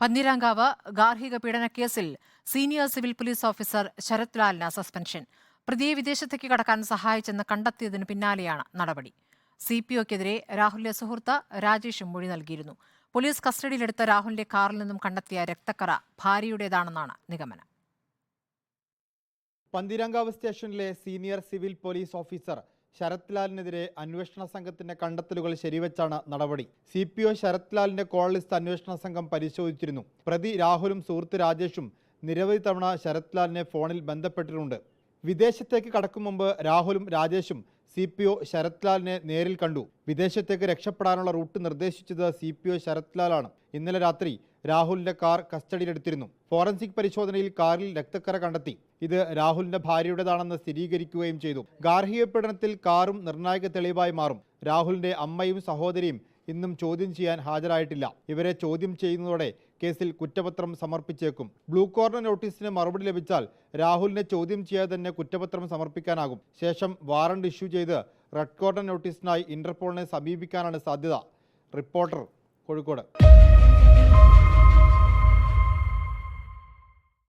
പന്തീരാങ്കാവ് ഗാർഹിക പീഡന കേസിൽ senior civil police officer Sarath ലാലിന് suspension. പ്രതിയെ വിദേശത്തേക്ക് കടക്കാൻ സഹായിച്ചെന്ന് കണ്ടെത്തിയതിന് പിന്നാലെയാണ് നടപടി. സി പി ഒക്കെതിരെ രാഹുലിന്റെ സുഹൃത്ത് രാജേഷും മൊഴി നൽകിയിരുന്നു. പോലീസ് കസ്റ്റഡിയിലെടുത്ത രാഹുലിന്റെ കാറിൽ നിന്നും കണ്ടെത്തിയ രക്തക്കറ ഭാര്യയുടേതാണെന്നാണ് നിഗമനം. പന്തിരാങ്കാവ് സ്റ്റേഷനിലെ senior civil police officer Sarath ലാലിനെതിരെ അന്വേഷണ സംഘത്തിന്റെ കണ്ടെത്തലുകൾ ശരിവെച്ചാണ് നടപടി. സി പി ഒ ശരത് ലാലിന്റെ അന്വേഷണ സംഘം പരിശോധിച്ചിരുന്നു. പ്രതി രാഹുലും സുഹൃത്ത് രാജേഷും നിരവധി തവണ ശരത് ലാലിനെ ഫോണിൽ ബന്ധപ്പെട്ടിട്ടുണ്ട്. വിദേശത്തേക്ക് കടക്കും മുമ്പ് രാഹുലും രാജേഷും സി പി ഒ ശരത് ലാലിനെ നേരിൽ കണ്ടു. വിദേശത്തേക്ക് രക്ഷപ്പെടാനുള്ള റൂട്ട് നിർദ്ദേശിച്ചത് സി പി ഒ ശരത് ലാലാണ് ഇന്നലെ രാത്രി രാഹുലിന്റെ കാർ കസ്റ്റഡിയിലെടുത്തിരുന്നു. ഫോറൻസിക് പരിശോധനയിൽ കാറിൽ രക്തക്കര കണ്ടെത്തി. ഇത് രാഹുലിന്റെ ഭാര്യയുടേതാണെന്ന് സ്ഥിരീകരിക്കുകയും ചെയ്തു. ഗാർഹിക പീഡനത്തിൽ കാറും നിർണായക തെളിവായി മാറും. രാഹുലിന്റെ അമ്മയും സഹോദരിയും ഇന്നും ചോദ്യം ചെയ്യാൻ ഹാജരായിട്ടില്ല. ഇവരെ ചോദ്യം ചെയ്യുന്നതോടെ കേസിൽ കുറ്റപത്രം സമർപ്പിച്ചേക്കും. ബ്ലൂ കോർണർ നോട്ടീസിന് മറുപടി ലഭിച്ചാൽ രാഹുലിനെ ചോദ്യം ചെയ്യാതെ തന്നെ കുറ്റപത്രം സമർപ്പിക്കാനാകും. ശേഷം വാറണ്ട് ഇഷ്യൂ ചെയ്ത് റെഡ് കോർണർ നോട്ടീസിനായി ഇന്റർപോളിനെ സമീപിക്കാനാണ് സാധ്യത. റിപ്പോർട്ടർ കോഴിക്കോട്.